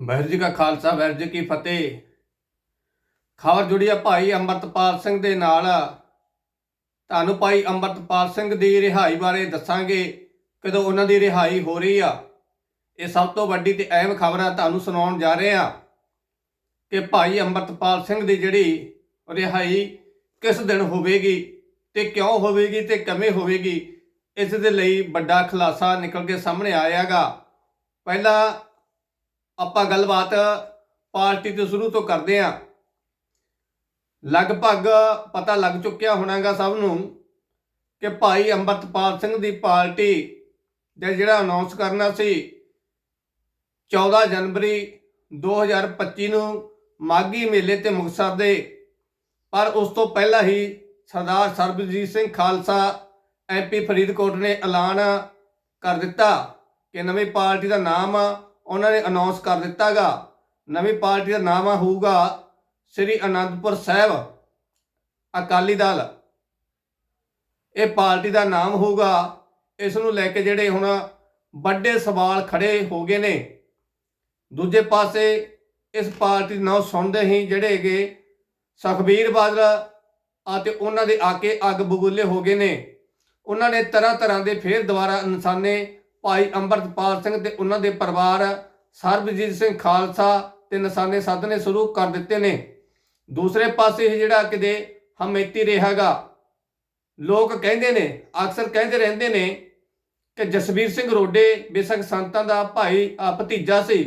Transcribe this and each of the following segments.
ਵਾਹਿਗੁਰੂ ਜੀ ਕਾ ਖਾਲਸਾ ਵਾਹਿਗੁਰੂ ਜੀ ਕੀ ਫਤਿਹ। ਖਬਰ ਜੁੜੀ ਆ ਭਾਈ ਅੰਮ੍ਰਿਤਪਾਲ ਸਿੰਘ ਦੇ ਨਾਲ। ਤੁਹਾਨੂੰ ਭਾਈ ਅੰਮ੍ਰਿਤਪਾਲ ਸਿੰਘ ਦੀ ਰਿਹਾਈ ਬਾਰੇ ਦੱਸਾਂਗੇ, ਕਦੋਂ ਉਹਨਾਂ ਦੀ ਰਿਹਾਈ ਹੋ ਰਹੀ ਆ। ਇਹ ਸਭ ਤੋਂ ਵੱਡੀ ਤੇ ਅਹਿਮ ਖਬਰ ਆ, ਤੁਹਾਨੂੰ ਸੁਣਾਉਣ ਜਾ ਰਹੇ ਆ ਕਿ ਭਾਈ ਅੰਮ੍ਰਿਤਪਾਲ ਸਿੰਘ ਦੀ ਜਿਹੜੀ ਰਿਹਾਈ ਕਿਸ ਦਿਨ ਹੋਵੇਗੀ ਤੇ ਕਿਉਂ ਹੋਵੇਗੀ ਤੇ ਕਿਵੇਂ ਹੋਵੇਗੀ, ਇਸ ਦੇ ਲਈ ਵੱਡਾ ਖੁਲਾਸਾ ਨਿਕਲ ਕੇ ਸਾਹਮਣੇ ਆਇਆਗਾ। ਪਹਿਲਾਂ ਆਪਾਂ ਗੱਲਬਾਤ ਪਾਰਟੀ ਤੋਂ ਸ਼ੁਰੂ ਤੋਂ ਕਰਦੇ ਆਂ ਲਗਭਗ ਪਤਾ ਲੱਗ ਚੁੱਕਿਆ ਹੋਣਾਗਾ ਸਭ ਨੂੰ ਕਿ ਭਾਈ ਅੰਮ੍ਰਿਤਪਾਲ ਸਿੰਘ ਦੀ ਪਾਰਟੀ ਦਾ ਜਿਹੜਾ ਅਨਾਉਂਸ ਕਰਨਾ ਸੀ 14 ਜਨਵਰੀ 2025 ਨੂੰ ਮਾਗੀ ਮੇਲੇ ਤੇ ਮੁਕਤਸਰ ਦੇ। ਪਰ ਉਸ ਤੋਂ ਪਹਿਲਾਂ ਹੀ ਸਰਦਾਰ ਸਰਬਜੀਤ ਸਿੰਘ ਖਾਲਸਾ ਐਮਪੀ ਫਰੀਦਕੋਟ ਨੇ ਐਲਾਨ ਕਰ ਦਿੱਤਾ ਕਿ ਨਵੀਂ ਪਾਰਟੀ ਦਾ ਨਾਮ ਉਹਨਾਂ ਨੇ ਅਨਾਉਂਸ ਕਰ ਦਿੱਤਾਗਾ, ਨਵੀਂ ਪਾਰਟੀ ਦਾ ਨਾਮ ਹੋਊਗਾ ਸ੍ਰੀ ਅਨੰਦਪੁਰ ਸਾਹਿਬ, ਅਕਾਲੀ ਦਲ। ਇਹ ਪਾਰਟੀ ਦਾ ਨਾਮ ਹੋਊਗਾ, ਇਸ ਨੂੰ ਲੈ ਕੇ ਜਿਹੜੇ ਹੁਣ ਵੱਡੇ ਸਵਾਲ ਖੜੇ ਹੋ ਗਏ ਨੇ। ਦੂਜੇ ਪਾਸੇ ਇਸ ਪਾਰਟੀ ਦਾ ਨਾਮ ਸੁਣਦੇ ਹੀ ਜਿਹੜੇ ਹੈਗੇ ਸੁਖਬੀਰ ਬਾਦਲ ਅਤੇ ਉਹਨਾਂ ਦੇ ਆਕੇ ਅੱਗ ਬਬੂਲੇ ਹੋ ਗਏ ਨੇ। ਉਹਨਾਂ ਨੇ ਤਰ੍ਹਾਂ ਤਰ੍ਹਾਂ ਦੇ ਫੇਰ ਦੁਬਾਰਾ ਇਨਸਾਨੇ ਭਾਈ ਅੰਮ੍ਰਿਤਪਾਲ ਸਿੰਘ ਤੇ ਉਹਨਾਂ ਦੇ ਪਰਿਵਾਰ ਸਰਬਜੀਤ ਸਿੰਘ ਖਾਲਸਾ ਤੇ ਨਿਸ਼ਾਨੇ ਸਾਧਨੇ ਸ਼ੁਰੂ ਕਰ ਦਿੱਤੇ ਨੇ। ਦੂਸਰੇ ਪਾਸੇ ਜਿਹੜਾ ਕਿਤੇ ਹਮੇਤੀ ਰਿਹਾਗਾ ਲੋਕ ਕਹਿੰਦੇ ਨੇ, ਅਕਸਰ ਕਹਿੰਦੇ ਰਹਿੰਦੇ ਨੇ ਕਿ ਜਸਵੀਰ ਸਿੰਘ ਰੋਡੇ ਬੇਸ਼ੱਕ ਸੰਤਾਂ ਦਾ ਭਾਈ ਭਤੀਜਾ ਸੀ,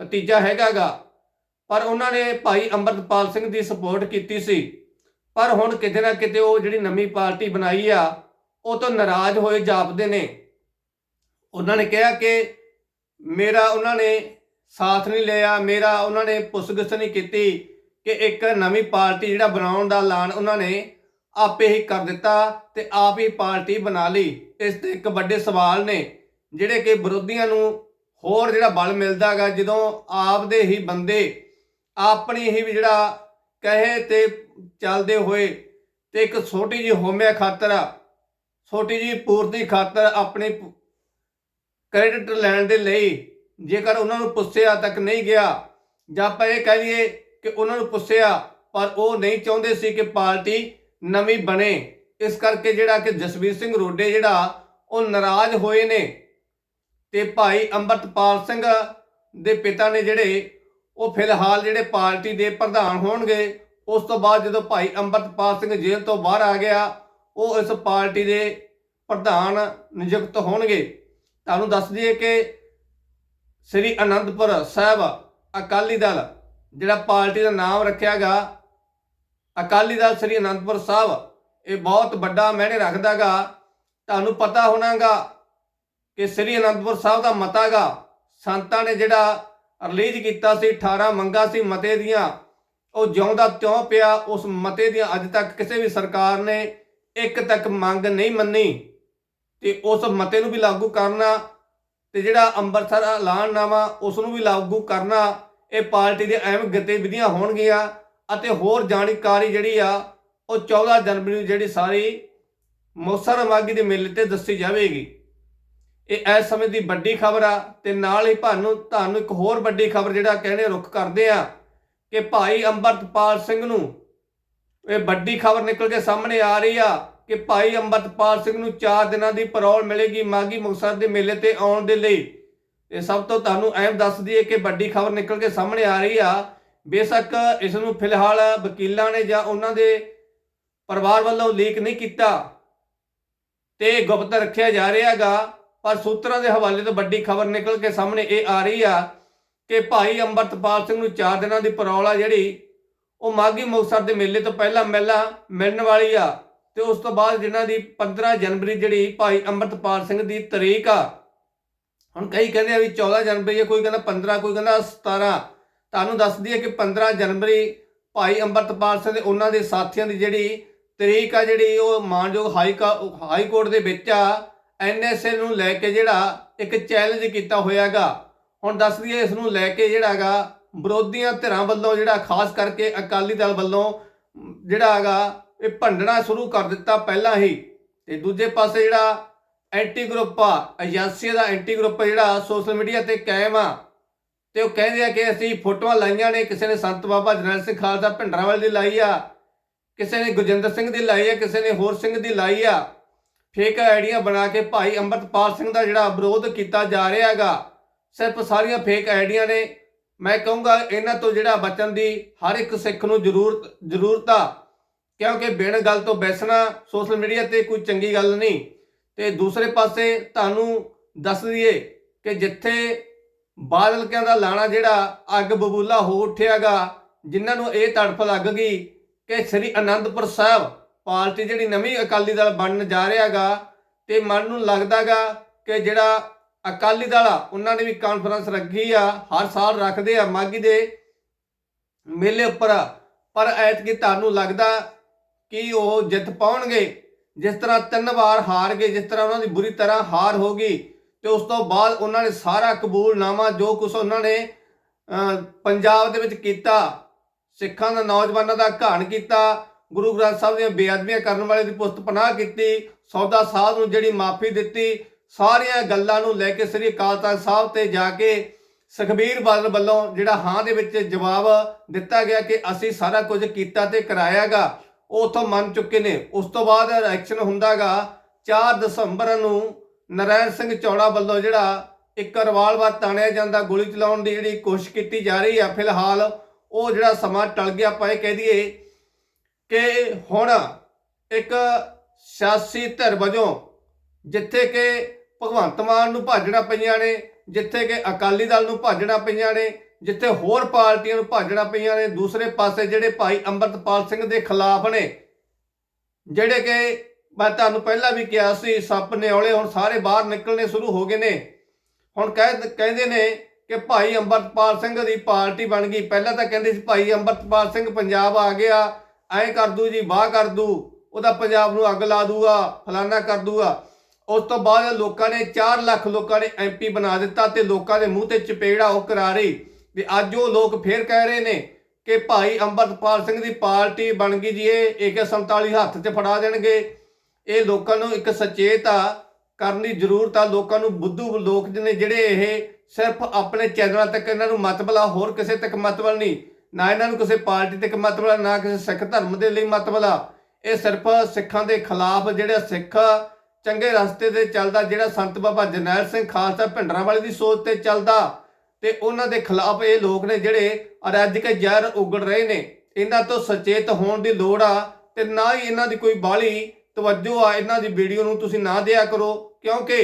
ਭਤੀਜਾ ਹੈਗਾਗਾ ਪਰ ਉਹਨਾਂ ਨੇ ਭਾਈ ਅੰਮ੍ਰਿਤਪਾਲ ਸਿੰਘ ਦੀ ਸਪੋਰਟ ਕੀਤੀ ਸੀ। ਪਰ ਹੁਣ ਕਿਤੇ ਨਾ ਕਿਤੇ ਉਹ ਜਿਹੜੀ ਨਵੀਂ ਪਾਰਟੀ ਬਣਾਈ ਆ, ਉਹ ਤੋਂ ਨਾਰਾਜ਼ ਹੋਏ ਜਾਪਦੇ ਨੇ। ਉਹਨਾਂ ਨੇ ਕਿਹਾ ਕਿ ਮੇਰਾ ਉਹਨਾਂ ਨੇ ਸਾਥ ਨਹੀਂ ਲਿਆ, ਮੇਰਾ ਉਹਨਾਂ ਨੇ ਪੁੱਛਗਿੱਛ ਨਹੀਂ ਕੀਤੀ ਕਿ ਇੱਕ ਨਵੀਂ ਪਾਰਟੀ ਜਿਹੜਾ ਬਣਾਉਣ ਦਾ ਐਲਾਨ ਉਹਨਾਂ ਨੇ ਆਪੇ ਹੀ ਕਰ ਦਿੱਤਾ ਤੇ ਆਪ ਹੀ ਪਾਰਟੀ ਬਣਾ ਲਈ। ਇਸ ਤੇ ਇੱਕ ਵੱਡੇ ਸਵਾਲ ਨੇ ਜਿਹੜੇ ਕਿ ਵਿਰੋਧੀਆਂ ਨੂੰ ਹੋਰ ਜਿਹੜਾ ਬਲ ਮਿਲਦਾਗਾ ਜਦੋਂ ਆਪਦੇ ਹੀ ਬੰਦੇ ਆਪਣੀ ਹੀ ਵੀ ਜਿਹੜਾ ਕਹੇ ਤੇ ਚੱਲਦੇ ਹੋਏ ਤੇ ਇੱਕ ਛੋਟੀ ਜਿਹੀ ਹੋਮਿਆ ਖਾਤਰ, ਛੋਟੀ ਜਿਹੀ ਪੂਰਤੀ ਖਾਤਰ ਆਪਣੀ ਕ੍ਰੈਡਿਟ ਲੈਣ ਦੇ ਲਈ ਜੇਕਰ ਉਹਨਾਂ ਨੂੰ ਪੁੱਛਿਆ ਤੱਕ ਨਹੀਂ ਗਿਆ, ਜਾਂ ਆਪਾਂ ਇਹ ਕਹਿ ਲਈਏ ਕਿ ਉਹਨਾਂ ਨੂੰ ਪੁੱਛਿਆ, ਪਰ ਉਹ ਨਹੀਂ ਚਾਹੁੰਦੇ ਸੀ ਕਿ ਪਾਰਟੀ ਨਵੀਂ ਬਣੇ। ਇਸ ਕਰਕੇ ਜਿਹੜਾ ਕਿ ਜਸਵੀਰ ਸਿੰਘ ਰੋਡੇ ਜਿਹੜਾ, ਉਹ ਨਾਰਾਜ਼ ਹੋਏ ਨੇ। ਤੇ ਭਾਈ ਅੰਮ੍ਰਿਤਪਾਲ ਸਿੰਘ ਦੇ ਪਿਤਾ ਨੇ ਜਿਹੜੇ, ਉਹ ਫਿਲਹਾਲ ਜਿਹੜੇ ਪਾਰਟੀ ਦੇ ਪ੍ਰਧਾਨ ਹੋਣਗੇ, ਉਸ ਤੋਂ ਬਾਅਦ ਜਦੋਂ ਭਾਈ ਅੰਮ੍ਰਿਤਪਾਲ ਸਿੰਘ ਜੇਲ੍ਹ ਤੋਂ ਬਾਹਰ ਆ ਗਿਆ, ਉਹ ਇਸ ਪਾਰਟੀ ਦੇ ਪ੍ਰਧਾਨ ਨਿਯੁਕਤ ਹੋਣਗੇ। ਤੁਹਾਨੂੰ ਦੱਸ ਦਈਏ ਕਿ ਸ੍ਰੀ ਅਨੰਦਪੁਰ ਸਾਹਿਬ ਅਕਾਲੀ ਦਲ, ਜਿਹੜਾ ਪਾਰਟੀ ਦਾ ਨਾਮ ਰੱਖਿਆਗਾ ਅਕਾਲੀ ਦਲ ਸ੍ਰੀ ਅਨੰਦਪੁਰ ਸਾਹਿਬ, ਇਹ ਬਹੁਤ ਵੱਡਾ ਮਾਇਨੇ ਰੱਖਦਾਗਾ ਤੁਹਾਨੂੰ ਪਤਾ ਹੋਣਾਗਾ ਕਿ ਸ੍ਰੀ ਅਨੰਦਪੁਰ ਸਾਹਿਬ ਦਾ ਮਤਾਗਾ ਸੰਤਾਂ ਨੇ ਜਿਹੜਾ ਰਿਲੀਜ਼ ਕੀਤਾ ਸੀ 18 ਮੰਗਾਂ ਸੀ ਮਤੇ ਦੀਆਂ, ਉਹ ਜਿਉਂਦਾ ਤਿਉਂ ਪਿਆ, ਉਸ ਮਤੇ ਦੀਆਂ ਅੱਜ ਤੱਕ ਕਿਸੇ ਵੀ ਸਰਕਾਰ ਨੇ ਇੱਕ ਤੱਕ ਮੰਗ ਨਹੀਂ ਮੰਨੀ। ਤੇ ਉਸ ਮਤੇ ਨੂੰ ਵੀ ਲਾਗੂ ਕਰਨਾ ਤੇ ਜਿਹੜਾ ਅੰਮ੍ਰਿਤਸਰ ਐਲਾਨਨਾਮਾ ਉਸ ਨੂੰ ਵੀ ਲਾਗੂ ਕਰਨਾ, ਇਹ ਪਾਰਟੀ ਦੇ ਅਹਿਮ ਗਤੀਵਿਧੀਆਂ ਹੋਣਗੀਆਂ ਅਤੇ ਹੋਰ ਜਾਣਕਾਰੀ ਜਿਹੜੀ ਆ, ਉਹ 14 ਜਨਵਰੀ ਨੂੰ ਜਿਹੜੀ ਸਾਰੀ ਮੌਸਰ ਮਾਗੀ ਦੇ ਮੇਲੇ ਤੇ ਦੱਸੀ ਜਾਵੇਗੀ। ਇਹ ਇਸ ਸਮੇਂ ਦੀ ਵੱਡੀ ਖਬਰ ਆ ਤੇ ਨਾਲ ਹੀ ਤੁਹਾਨੂੰ ਤੁਹਾਨੂੰ ਇੱਕ ਹੋਰ ਵੱਡੀ ਖਬਰ ਜਿਹੜਾ ਕਹਿੰਦੇ ਰੁੱਖ ਕਰਦੇ ਆ ਕਿ ਭਾਈ ਅੰਮ੍ਰਿਤਪਾਲ ਸਿੰਘ ਨੂੰ ਇਹ ਵੱਡੀ ਖਬਰ ਨਿਕਲ ਕੇ ਸਾਹਮਣੇ ਆ ਰਹੀ ਆ ਕਿ ਭਾਈ ਅੰਮ੍ਰਿਤਪਾਲ ਸਿੰਘ ਨੂੰ 4 ਦਿਨਾਂ ਦੀ ਪਰੌਲ ਮਿਲੇਗੀ ਮਾਗੀ ਮੁਕਤਸਰ ਦੇ ਮੇਲੇ ਤੇ ਆਉਣ ਦੇ ਲਈ। ਇਹ ਸਭ ਤੋਂ ਤੁਹਾਨੂੰ ਅਹਿਮ ਦੱਸ ਦਈਏ ਕਿ ਵੱਡੀ ਖਬਰ ਨਿਕਲ ਕੇ ਸਾਹਮਣੇ ਆ ਰਹੀ ਆ। ਬੇਸ਼ੱਕ ਇਸ ਨੂੰ ਫਿਲਹਾਲ ਵਕੀਲਾਂ ਨੇ ਜਾਂ ਉਹਨਾਂ ਦੇ ਪਰਿਵਾਰ ਵੱਲੋਂ ਲੀਕ ਨਹੀਂ ਕੀਤਾ ਤੇ ਗੁਪਤ ਰੱਖਿਆ ਜਾ ਰਿਹਾਗਾ ਪਰ ਸੂਤਰਾਂ ਦੇ ਹਵਾਲੇ ਤੋਂ ਵੱਡੀ ਖਬਰ ਨਿਕਲ ਕੇ ਸਾਹਮਣੇ ਇਹ ਆ ਰਹੀ ਆ ਕਿ ਭਾਈ ਅੰਮ੍ਰਿਤਪਾਲ ਸਿੰਘ ਨੂੰ 4 ਦਿਨਾਂ ਦੀ ਪਰੌਲ ਆ ਜਿਹੜੀ ਉਹ ਮਾਗੀ ਮੁਕਤਸਰ ਦੇ ਮੇਲੇ ਤੋਂ ਪਹਿਲਾਂ ਮਿਲਣਾ ਮਿਲਣ ਵਾਲੀ ਆ। ਤੇ ਉਸ ਤੋਂ ਬਾਅਦ ਜਿਨ੍ਹਾਂ ਦੀ 15 ਜਨਵਰੀ ਜਿਹੜੀ ਭਾਈ ਅੰਮ੍ਰਿਤਪਾਲ ਸਿੰਘ ਦੀ ਤਰੀਕ ਆ, ਹੁਣ ਕਈ ਕਹਿੰਦੇ ਆ ਵੀ 14 ਜਨਵਰੀ ਹੈ ਕੋਈ ਕਹਿੰਦਾ 15 ਕੋਈ ਕਹਿੰਦਾ 17 ਤੁਹਾਨੂੰ ਦੱਸ ਦਈਏ ਕਿ 15 ਜਨਵਰੀ ਭਾਈ ਅੰਮ੍ਰਿਤਪਾਲ ਸਿੰਘ ਦੇ ਉਹਨਾਂ ਦੇ ਸਾਥੀਆਂ ਦੀ ਜਿਹੜੀ ਤਰੀਕ ਆ, ਜਿਹੜੀ ਉਹ ਮਾਨਯੋਗ ਹਾਈ ਕਾ- ਹਾਈ ਕੋਰਟ ਦੇ ਵਿੱਚ ਆ ਐਨਐਸਏ ਨੂੰ ਲੈ ਕੇ ਜਿਹੜਾ ਇੱਕ ਚੈਲੰਜ ਕੀਤਾ ਹੋਇਆਗਾ। ਹੁਣ ਦੱਸ ਦਈਏ ਇਸ ਨੂੰ ਲੈ ਕੇ ਜਿਹੜਾਗਾ ਵਿਰੋਧੀਆਂ ਧਿਰਾਂ ਵੱਲੋਂ ਜਿਹੜਾ ਖਾਸ ਕਰਕੇ ਅਕਾਲੀ ਦਲ ਵੱਲੋਂ ਜਿਹੜਾ ਹੈਗਾ ਇਹ ਭੰਡਣਾ ਸ਼ੁਰੂ ਕਰ ਦਿੱਤਾ ਪਹਿਲਾਂ ਹੀ। ਤੇ ਦੂਜੇ ਪਾਸੇ ਜਿਹੜਾ ਐਂਟੀ ਗਰੁੱਪ ਆ ਏਜੰਸੀ ਦਾ ਐਂਟੀ ਗਰੁੱਪ ਜਿਹੜਾ ਸੋਸ਼ਲ ਮੀਡੀਆ ਤੇ ਕਾਇਮ ਆ, ਤੇ ਉਹ ਕਹਿੰਦੇ ਆ ਕਿ ਅਸੀਂ ਫੋਟੋਆਂ ਲਾਈਆਂ ਨੇ, ਕਿਸੇ ਨੇ ਸੰਤ ਬਾਬਾ ਜਰਨੈਲ ਸਿੰਘ ਖਾਲਸਾ ਭਿੰਡਰਾਂਵਾਲ ਦੀ ਲਾਈ ਆ, ਕਿਸੇ ਨੇ ਗੁਰਜਿੰਦਰ ਸਿੰਘ ਦੀ ਲਾਈ ਆ, ਕਿਸੇ ਨੇ ਹੋਰ ਸਿੰਘ ਦੀ ਲਾਈ ਆ। ਫੇਕ ਆਈਡੀਆਂ ਬਣਾ ਕੇ ਭਾਈ ਅੰਮ੍ਰਿਤਪਾਲ ਸਿੰਘ ਦਾ ਜਿਹੜਾ ਵਿਰੋਧ ਕੀਤਾ ਜਾ ਰਿਹਾ ਹੈਗਾ, ਸਿਰਫ ਸਾਰੀਆਂ ਫੇਕ ਆਈਡੀਆਂ ਨੇ। ਮੈਂ ਕਹੂੰਗਾ, ਇਹਨਾਂ ਤੋਂ ਜਿਹੜਾ ਬਚਣ ਦੀ ਹਰ ਇੱਕ ਸਿੱਖ ਨੂੰ ਜ਼ਰੂਰਤ ਜ਼ਰੂਰਤ ਆ। ਕਿਉਂਕਿ ਬਿਨ ਗੱਲ ਤੋਂ ਬੈਸਣਾ ਸੋਸ਼ਲ ਮੀਡੀਆ ਤੇ ਕੋਈ ਚੰਗੀ ਗੱਲ ਨਹੀਂ। ਤੇ ਦੂਸਰੇ ਪਾਸੇ ਤੁਹਾਨੂੰ ਦੱਸ ਦਈਏ ਕਿ ਜਿੱਥੇ ਬਾਦਲਕਿਆਂ ਦਾ ਲਾਣਾ ਜਿਹੜਾ ਅੱਗ ਬਬੂਲਾ ਹੋ ਉੱਠਿਆਗਾ, ਜਿਨ੍ਹਾਂ ਨੂੰ ਇਹ ਤੜਫ ਲੱਗ ਗਈ ਕਿ ਸ੍ਰੀ ਅਨੰਦਪੁਰ ਸਾਹਿਬ ਪਾਰਟੀ ਜਿਹੜੀ ਨਵੀਂ ਅਕਾਲੀ ਦਲ ਬਣਨ ਜਾ ਰਿਹਾਗਾ ਤੇ ਮਨ ਨੂੰ ਲੱਗਦਾਗਾ ਕਿ ਜਿਹੜਾ ਅਕਾਲੀ ਦਲ ਆ, ਉਹਨਾਂ ਨੇ ਵੀ ਕਾਨਫਰੰਸ ਰੱਖੀ ਆ, ਹਰ ਸਾਲ ਰੱਖਦੇ ਆ ਮਾਗੀ ਦੇ ਮੇਲੇ ਉੱਪਰ। ਪਰ ਐਤਕੀ ਤੁਹਾਨੂੰ ਲੱਗਦਾ ਕਿ ਉਹ ਜਿੱਤ ਪਾਉਣਗੇ, ਜਿਸ ਤਰ੍ਹਾਂ ਤਿੰਨ ਵਾਰ ਹਾਰ ਗਏ ਜਿਸ ਤਰ੍ਹਾਂ ਉਹਨਾਂ ਦੀ ਬੁਰੀ ਤਰ੍ਹਾਂ ਹਾਰ ਹੋ ਗਈ, ਤੇ ਉਸ ਤੋਂ ਬਾਅਦ ਉਹਨਾਂ ਨੇ ਸਾਰਾ ਕਬੂਲਨਾਮਾ ਜੋ ਕੁਝ ਉਹਨਾਂ ਨੇ ਪੰਜਾਬ ਦੇ ਵਿੱਚ ਕੀਤਾ, ਸਿੱਖਾਂ ਦਾ, ਨੌਜਵਾਨਾਂ ਦਾ ਘਾਣ ਕੀਤਾ, ਗੁਰੂ ਗ੍ਰੰਥ ਸਾਹਿਬ ਦੀਆਂ ਬੇਅਦਬੀਆਂ ਕਰਨ ਵਾਲੇ ਦੀ ਪੁਸਤ ਪਨਾਹ ਕੀਤੀ, ਸੌਦਾ ਸਾਹਿਬ ਨੂੰ ਜਿਹੜੀ ਮਾਫੀ ਦਿੱਤੀ, ਸਾਰੀਆਂ ਗੱਲਾਂ ਨੂੰ ਲੈ ਕੇ ਸ੍ਰੀ ਅਕਾਲ ਤਖਤ ਸਾਹਿਬ ਤੇ ਜਾ ਕੇ ਸੁਖਬੀਰ ਬਾਦਲ ਵੱਲੋਂ ਜਿਹੜਾ ਹਾਂ ਦੇ ਵਿੱਚ ਜਵਾਬ ਦਿੱਤਾ ਗਿਆ ਕਿ ਅਸੀਂ ਸਾਰਾ ਕੁਝ ਕੀਤਾ ਤੇ ਕਰਾਇਆਗਾ। ਉਹ ਉਥੋਂ ਮੰਨ ਚੁੱਕੇ ਨੇ। ਉਸ ਤੋਂ ਬਾਅਦ ਇਲੈਕਸ਼ਨ ਹੁੰਦਾਗਾ 4 ਦਸੰਬਰ ਨੂੰ ਨਰੈਣ ਸਿੰਘ ਚੌੜਾ ਵੱਲੋਂ ਜਿਹੜਾ ਇੱਕ ਰਿਵਾਲਵਰ ਤਾਣਿਆ ਜਾਂਦਾ, ਗੋਲੀ ਚਲਾਉਣ ਦੀ ਜਿਹੜੀ ਕੋਸ਼ਿਸ਼ ਕੀਤੀ ਜਾ ਰਹੀ ਆ, ਫਿਲਹਾਲ ਉਹ ਜਿਹੜਾ ਸਮਾਂ ਟਲ ਗਿਆ, ਆਪਾਂ ਇਹ ਕਹਿ ਦਈਏ ਕਿ ਹੁਣ ਇੱਕ ਸਿਆਸੀ ਧਿਰ ਵਜੋਂ ਜਿੱਥੇ ਕਿ ਭਗਵੰਤ ਮਾਨ ਨੂੰ ਭਾਜਣਾ ਪਈਆਂ ਨੇ, ਜਿੱਥੇ ਕਿ ਅਕਾਲੀ ਦਲ ਨੂੰ ਭਾਜਣਾ ਪਈਆਂ ਨੇ ਜਿੱਥੇ ਹੋਰ ਪਾਰਟੀਆਂ ਨੂੰ ਭਾਜਣਾ ਪਈਆਂ ਨੇ, ਦੂਸਰੇ ਪਾਸੇ ਜਿਹੜੇ ਭਾਈ ਅੰਮ੍ਰਿਤਪਾਲ ਸਿੰਘ ਦੇ ਖਿਲਾਫ ਨੇ, ਜਿਹੜੇ ਕਿ ਮੈਂ ਤੁਹਾਨੂੰ ਪਹਿਲਾਂ ਵੀ ਕਿਹਾ ਸੀ, ਸੱਪ ਨਿਉਲੇ ਹੁਣ ਸਾਰੇ ਬਾਹਰ ਨਿਕਲਣੇ ਸ਼ੁਰੂ ਹੋ ਗਏ ਨੇ। ਹੁਣ ਕਹਿ ਕਹਿੰਦੇ ਨੇ ਕਿ ਭਾਈ ਅੰਮ੍ਰਿਤਪਾਲ ਸਿੰਘ ਦੀ ਪਾਰਟੀ ਬਣ ਗਈ। ਪਹਿਲਾਂ ਤਾਂ ਕਹਿੰਦੇ ਸੀ ਭਾਈ ਅੰਮ੍ਰਿਤਪਾਲ ਸਿੰਘ ਪੰਜਾਬ ਆ ਗਿਆ, ਐਂ ਕਰ ਦੂ ਜੀ, ਵਾਹ ਕਰ ਦੂ, ਉਹਦਾ ਪੰਜਾਬ ਨੂੰ ਅੱਗ ਲਾ ਦੂਗਾ, ਫਲਾਨਾ ਕਰ ਦੂਗਾ। ਉਸ ਤੋਂ ਬਾਅਦ ਲੋਕਾਂ ਨੇ 4 ਲੱਖ ਲੋਕਾਂ ਨੇ ਐਮਪੀ ਬਣਾ ਦਿੱਤਾ ਤੇ ਲੋਕਾਂ ਦੇ ਮੂੰਹ ਤੇ ਚਪੇੜਾ ਉਹ ਕਰਾ ਰਹੀ। ਤੇ ਅੱਜ ਉਹ ਲੋਕ ਫੇਰ ਕਹਿ ਰਹੇ ਨੇ ਕਿ ਭਾਈ ਅੰਮ੍ਰਿਤਪਾਲ ਸਿੰਘ ਦੀ ਪਾਰਟੀ ਬਣ ਗਈ ਜੀ, ਇਹ AK47 ਹੱਥ 'ਚ ਫੜਾ ਦੇਣਗੇ। ਇਹ ਲੋਕਾਂ ਨੂੰ ਇੱਕ ਸੁਚੇਤ ਆ ਕਰਨ ਦੀ ਜ਼ਰੂਰਤ ਆ। ਲੋਕਾਂ ਨੂੰ ਬੁੱਧੂ ਲੋਕ ਨੇ ਜਿਹੜੇ ਇਹ ਸਿਰਫ ਆਪਣੇ ਚੈਨਲਾਂ ਤੱਕ ਇਹਨਾਂ ਨੂੰ ਮਤਲਬ ਆ ਹੋਰ ਕਿਸੇ ਤੱਕ ਮਤਲਬ ਨਹੀਂ, ਨਾ ਇਹਨਾਂ ਨੂੰ ਕਿਸੇ ਪਾਰਟੀ ਤੱਕ ਮਤਲਬ ਆ ਨਾ ਕਿਸੇ ਸਿੱਖ ਧਰਮ ਦੇ ਲਈ ਮਤਲਬ ਆ ਇਹ ਸਿਰਫ ਸਿੱਖਾਂ ਦੇ ਖਿਲਾਫ ਜਿਹੜਾ ਸਿੱਖ ਚੰਗੇ ਰਸਤੇ ਤੇ ਚੱਲਦਾ, ਜਿਹੜਾ ਸੰਤ ਬਾਬਾ ਜਰਨੈਲ ਸਿੰਘ ਖਾਲਸਾ ਭਿੰਡਰਾਂ ਵਾਲੇ ਦੀ ਸੋਚ ਤੇ ਚੱਲਦਾ। ਤੇ ਉਹਨਾਂ ਦੇ ਖਿਲਾਫ ਇਹ ਲੋਕ ਨੇ ਜਿਹੜੇ ਰੱਜ ਕੇ ਜ਼ਹਿਰ ਉਗੜ ਰਹੇ ਨੇ। ਇਹਨਾਂ ਤੋਂ ਸੁਚੇਤ ਹੋਣ ਦੀ ਲੋੜ ਆ ਤੇ ਨਾ ਹੀ ਇਹਨਾਂ ਦੀ ਕੋਈ ਬਾਲੀ ਤਵੱਜੋ ਆ। ਇਹਨਾਂ ਦੀ ਵੀਡੀਓ ਨੂੰ ਤੁਸੀਂ ਨਾ ਦਿਆ ਕਰੋ, ਕਿਉਂਕਿ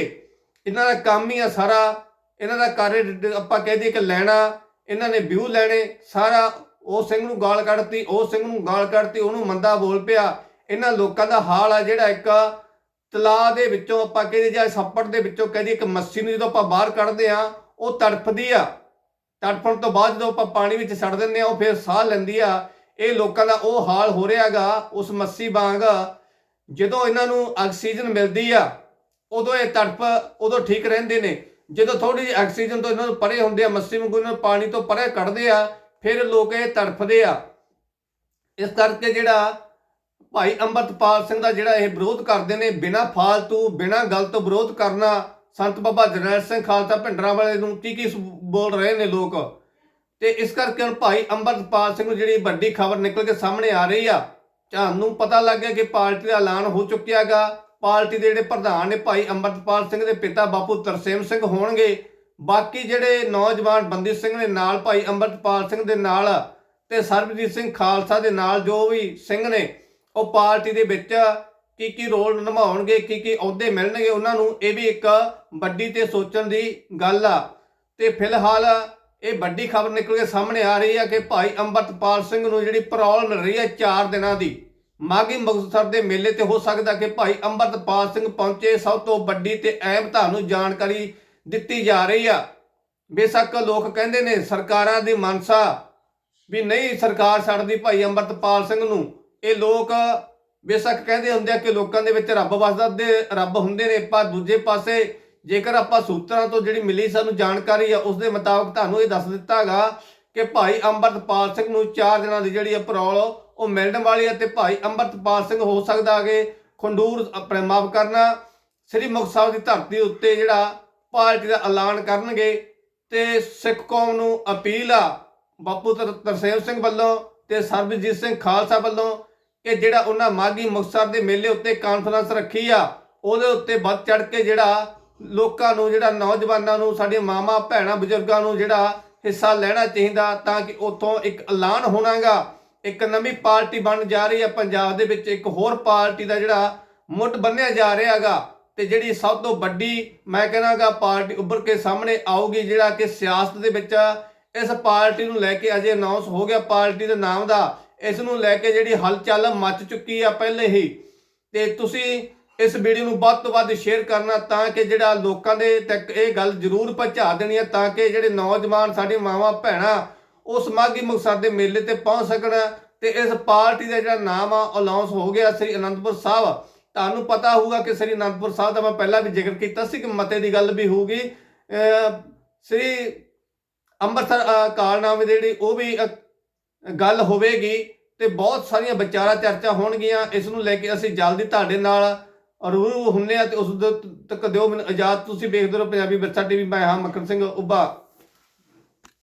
ਇਹਨਾਂ ਦਾ ਕੰਮ ਹੀ ਆ ਸਾਰਾ। ਇਹਨਾਂ ਦਾ ਕਾਰਜ ਆਪਾਂ ਕਹਿ ਦਈਏ ਕਿ ਲੈਣਾ। ਇਹਨਾਂ ਨੇ ਵਿਊ ਲੈਣੇ, ਸਾਰਾ ਉਹ ਸਿੰਘ ਨੂੰ ਗਾਲ ਕੱਢਤੀ, ਉਹ ਸਿੰਘ ਨੂੰ ਗਾਲ ਕੱਢਤੀ, ਉਹਨੂੰ ਮੰਦਾ ਬੋਲ ਪਿਆ। ਇਹਨਾਂ ਲੋਕਾਂ ਦਾ ਹਾਲ ਆ ਜਿਹੜਾ ਇੱਕ ਤਲਾਅ ਦੇ ਵਿੱਚੋਂ ਆਪਾਂ ਕਹਿੰਦੇ ਜਾਂ ਸੱਪੜ ਦੇ ਵਿੱਚੋਂ ਕਹਿੰਦੇ ਇੱਕ ਮੱਛੀ ਨੂੰ ਜਦੋਂ ਆਪਾਂ ਬਾਹਰ ਕੱਢਦੇ ਆ ਉਹ ਤੜਫਦੀ ਆ। ਤੜਫਣ ਤੋਂ ਬਾਅਦ ਜਦੋਂ ਆਪਾਂ ਪਾਣੀ ਵਿੱਚ ਛੱਡ ਦਿੰਦੇ ਆ, ਉਹ ਫਿਰ ਸਾਹ ਲੈਂਦੀ ਆ। ਇਹ ਲੋਕਾਂ ਦਾ ਉਹ ਹਾਲ ਹੋ ਰਿਹਾਗਾ ਉਸ ਮੱਸੀ ਵਾਂਗ। ਜਦੋਂ ਇਹਨਾਂ ਨੂੰ ਆਕਸੀਜਨ ਮਿਲਦੀ ਆ, ਉਦੋਂ ਇਹ ਤੜਫ, ਉਦੋਂ ਠੀਕ ਰਹਿੰਦੇ ਨੇ। ਜਦੋਂ ਥੋੜੀ ਜਿਹੀ ਆਕਸੀਜਨ ਤੋਂ ਇਹਨਾਂ ਨੂੰ ਪਰੇ ਹੁੰਦੇ ਆ, ਮੱਸੀ ਵਾਂਗੂ ਇਹਨਾਂ ਨੂੰ ਪਾਣੀ ਤੋਂ ਪਰੇ ਕੱਢਦੇ ਆ, ਫਿਰ ਲੋਕ ਇਹ ਤੜਫਦੇ ਆ। ਇਸ ਕਰਕੇ ਜਿਹੜਾ ਭਾਈ ਅੰਮ੍ਰਿਤਪਾਲ ਸਿੰਘ ਦਾ ਜਿਹੜਾ ਇਹ ਵਿਰੋਧ ਕਰਦੇ ਨੇ, ਬਿਨਾਂ ਫਾਲਤੂ, ਬਿਨਾਂ ਗੱਲ ਤੋਂ ਵਿਰੋਧ ਕਰਨਾ ਸੰਤ ਬਾਬਾ ਜਰਨੈਲ ਸਿੰਘ ਖਾਲਸਾ ਭਿੰਡਰਾਂ ਵਾਲੇ ਨੂੰ ਕੀ ਕੀ ਬੋਲ ਰਹੇ ਨੇ ਲੋਕ। ਤੇ ਇਸ ਕਰਕੇ ਹੁਣ ਭਾਈ ਅੰਮ੍ਰਿਤਪਾਲ ਸਿੰਘ ਨੂੰ ਜਿਹੜੀ ਵੱਡੀ ਖਬਰ ਨਿਕਲ ਕੇ ਸਾਹਮਣੇ ਆ ਰਹੀ ਆ, ਤੁਹਾਨੂੰ ਪਤਾ ਲੱਗ ਗਿਆ ਕਿ ਪਾਰਟੀ ਦਾ ਐਲਾਨ ਹੋ ਚੁੱਕਿਆਗਾ ਪਾਰਟੀ ਦੇ ਜਿਹੜੇ ਪ੍ਰਧਾਨ ਨੇ ਭਾਈ ਅੰਮ੍ਰਿਤਪਾਲ ਸਿੰਘ ਦੇ ਪਿਤਾ ਬਾਪੂ ਤਰਸੇਮ ਸਿੰਘ ਹੋਣਗੇ। ਬਾਕੀ ਜਿਹੜੇ ਨੌਜਵਾਨ ਬੰਦੀ ਸਿੰਘ ਨੇ ਨਾਲ ਭਾਈ ਅੰਮ੍ਰਿਤਪਾਲ ਸਿੰਘ ਦੇ ਨਾਲ ਤੇ ਸਰਬਜੀਤ ਸਿੰਘ ਖਾਲਸਾ ਦੇ ਨਾਲ ਜੋ ਵੀ ਸਿੰਘ ਨੇ, ਉਹ ਪਾਰਟੀ ਦੇ ਵਿੱਚ ਕੀ ਕੀ ਰੋਲ ਨਿਭਾਉਣਗੇ, ਕੀ ਕੀ ਅਹੁਦੇ ਮਿਲਣਗੇ ਉਹਨਾਂ ਨੂੰ, ਇਹ ਵੀ ਇੱਕ ਵੱਡੀ ਤੇ ਸੋਚਣ ਦੀ ਗੱਲ ਆ। ਤੇ ਫਿਲਹਾਲ ਇਹ ਵੱਡੀ ਖਬਰ ਨਿਕਲ ਕੇ ਸਾਹਮਣੇ ਆ ਰਹੀ ਹੈ ਕਿ ਭਾਈ ਅੰਮ੍ਰਿਤਪਾਲ ਸਿੰਘ ਨੂੰ ਜਿਹੜੀ ਪਰੌਲ ਮਿਲ ਰਹੀ ਹੈ 4 ਦਿਨਾਂ ਦੀ ਮਾਗੀ ਮੁਕਤਸਰ ਦੇ ਮੇਲੇ ਤੇ ਹੋ ਸਕਦਾ ਕਿ ਭਾਈ ਅੰਮ੍ਰਿਤਪਾਲ ਸਿੰਘ ਪਹੁੰਚੇ, ਸਭ ਤੋਂ ਵੱਡੀ ਤੇ ਅਹਿਮ ਤੁਹਾਨੂੰ ਜਾਣਕਾਰੀ ਦਿੱਤੀ ਜਾ ਰਹੀ ਆ। ਬੇਸ਼ੱਕ ਲੋਕ ਕਹਿੰਦੇ ਨੇ ਸਰਕਾਰਾਂ ਦੀ ਮਨਸਾ ਵੀ ਨਹੀਂ ਸਰਕਾਰ ਛੱਡਦੀ ਭਾਈ ਅੰਮ੍ਰਿਤਪਾਲ ਸਿੰਘ ਨੂੰ। ਇਹ ਲੋਕ ਬੇਸ਼ੱਕ ਕਹਿੰਦੇ ਹੁੰਦੇ ਆ ਕਿ ਲੋਕਾਂ ਦੇ ਵਿੱਚ ਰੱਬ ਵਸਦਾ ਤੇ ਰੱਬ ਹੁੰਦੇ ਨੇ, ਪਰ ਦੂਜੇ ਪਾਸੇ ਜੇਕਰ ਆਪਾਂ ਸੂਤਰਾਂ ਤੋਂ ਜਿਹੜੀ ਮਿਲੀ ਸਾਨੂੰ ਜਾਣਕਾਰੀ ਆ, ਉਸ ਦੇ ਮੁਤਾਬਕ ਤੁਹਾਨੂੰ ਇਹ ਦੱਸ ਦਿੱਤਾਗਾ ਕਿ ਭਾਈ ਅੰਮ੍ਰਿਤਪਾਲ ਸਿੰਘ ਨੂੰ 4 ਦਿਨਾਂ ਦੀ ਜਿਹੜੀ ਅਪਰੋਲ, ਉਹ ਮਿਲਣ ਵਾਲੀ ਹੈ ਤੇ ਭਾਈ ਅੰਮ੍ਰਿਤਪਾਲ ਸਿੰਘ ਹੋ ਸਕਦਾ ਕਿ ਖੰਡੂਰ ਆਪਣੇ ਮਾਫ ਕਰਨਾ, ਸ੍ਰੀ ਮੁਕਤਸਰ ਸਾਹਿਬ ਦੀ ਧਰਤੀ ਉੱਤੇ ਜਿਹੜਾ ਪਾਰਟੀ ਦਾ ਐਲਾਨ ਕਰਨਗੇ ਤੇ ਸਿੱਖ ਕੌਮ ਨੂੰ ਅਪੀਲ ਆ ਬਾਪੂ ਤਰ- ਤਰਸੇਮ ਸਿੰਘ ਵੱਲੋਂ ਤੇ ਸਰਬਜੀਤ ਸਿੰਘ ਖਾਲਸਾ ਵੱਲੋਂ ਕਿ ਜਿਹੜਾ ਉਹਨਾਂ ਮਾਗੀ ਮੁਕਤਸਰ ਦੇ ਮੇਲੇ ਉੱਤੇ ਕਾਨਫਰੰਸ ਰੱਖੀ ਆ, ਉਹਦੇ ਉੱਤੇ ਵੱਧ ਚੜ ਕੇ ਜਿਹੜਾ ਲੋਕਾਂ ਨੂੰ, ਜਿਹੜਾ ਨੌਜਵਾਨਾਂ ਨੂੰ, ਸਾਡੀਆਂ ਮਾਵਾਂ, ਭੈਣਾਂ, ਬਜ਼ੁਰਗਾਂ ਨੂੰ ਜਿਹੜਾ ਹਿੱਸਾ ਲੈਣਾ ਚਾਹੀਦਾ ਤਾਂ ਕਿ ਉੱਥੋਂ ਇੱਕ ਐਲਾਨ ਹੋਣਾਗਾ। ਇੱਕ ਨਵੀਂ ਪਾਰਟੀ ਬਣ ਜਾ ਰਹੀ ਹੈ ਪੰਜਾਬ ਦੇ ਵਿੱਚ, ਇੱਕ ਹੋਰ ਪਾਰਟੀ ਦਾ ਜਿਹੜਾ ਮੁੱਢ ਬੰਨਿਆ ਜਾ ਰਿਹਾ ਰਿਹਾਗਾ। ਤੇ ਜਿਹੜੀ ਸਭ ਤੋਂ ਵੱਡੀ, ਮੈਂ ਕਹਿੰਦਾਗਾ, ਪਾਰਟੀ ਉੱਭਰ ਕੇ ਸਾਹਮਣੇ ਆਊਗੀ, ਜਿਹੜਾ ਕਿ ਸਿਆਸਤ ਦੇ ਵਿੱਚ ਇਸ ਪਾਰਟੀ ਨੂੰ ਲੈ ਕੇ ਅਜੇ ਅਨਾਉਂਸ ਹੋ ਗਿਆ ਪਾਰਟੀ ਦੇ ਨਾਮ ਦਾ। ਇਸ ਨੂੰ ਲੈ ਕੇ ਜਿਹੜੀ ਹਲਚਲ ਮਚ ਚੁੱਕੀ ਆ ਪਹਿਲੇ ਹੀ। ਤੇ ਤੁਸੀਂ ਇਸ ਵੀਡੀਓ ਨੂੰ ਵੱਧ ਤੋਂ ਵੱਧ ਸ਼ੇਅਰ ਕਰਨਾ ਤਾਂ ਕਿ ਜਿਹੜਾ ਲੋਕਾਂ ਦੇ ਤੱਕ ਇਹ ਗੱਲ ਜ਼ਰੂਰ ਪਹੁੰਚਾ ਦੇਣੀ ਹੈ ਤਾਂ ਕਿ ਜਿਹੜੇ ਨੌਜਵਾਨ ਸਾਡੀ ਮਾਵਾਂ, ਭੈਣਾਂ ਉਸ ਮਾਗੀ ਮੁਕਤਸਰ ਦੇ ਮੇਲੇ ਤੇ ਪਹੁੰਚ ਸਕਣ। ਤੇ ਇਸ ਪਾਰਟੀ ਦਾ ਜਿਹੜਾ ਨਾਮ ਆ ਅਨਾਉਂਸ ਹੋ ਗਿਆ ਸ੍ਰੀ ਅਨੰਦਪੁਰ ਸਾਹਿਬ। ਤੁਹਾਨੂੰ ਪਤਾ ਹੋਊਗਾ ਕਿ ਸ੍ਰੀ ਅਨੰਦਪੁਰ ਸਾਹਿਬ ਦਾ ਮੈਂ ਪਹਿਲਾਂ ਵੀ ਜ਼ਿਕਰ ਕੀਤਾ ਸੀ ਕਿ ਮਤੇ ਦੀ ਗੱਲ ਵੀ ਹੋਊਗੀ। ਸ੍ਰੀ ਅੰਮ੍ਰਿਤਸਰ ਕਾਲਨਾਮੇ ਦੀ ਜਿਹੜੀ ਉਹ ਵੀ ਗੱਲ ਹੋਵੇਗੀ ਤੇ ਬਹੁਤ ਸਾਰੀਆਂ ਵਿਚਾਰਾ ਚਰਚਾ ਹੋਣਗੀਆਂ। ਇਸ ਨੂੰ ਲੈ ਕੇ ਅਸੀਂ ਜਲਦੀ ਤੁਹਾਡੇ ਨਾਲ ਰੂਬਰੂ ਹੁੰਨੇ ਆ ਤੇ ਉਸ ਤੱਕ ਦਿਓ। ਮੈਨੂੰ ਇਜਾਜ਼ਤ ਤੁਸੀਂ ਵੇਖਦੇ ਰਹੋ। ਪੰਜਾਬੀ ਵਿਰਸਾ ਟੀਵੀ, ਮੈਂ ਹਾਂ ਮੱਖਣ ਸਿੰਘ, ਉੱਭਾ।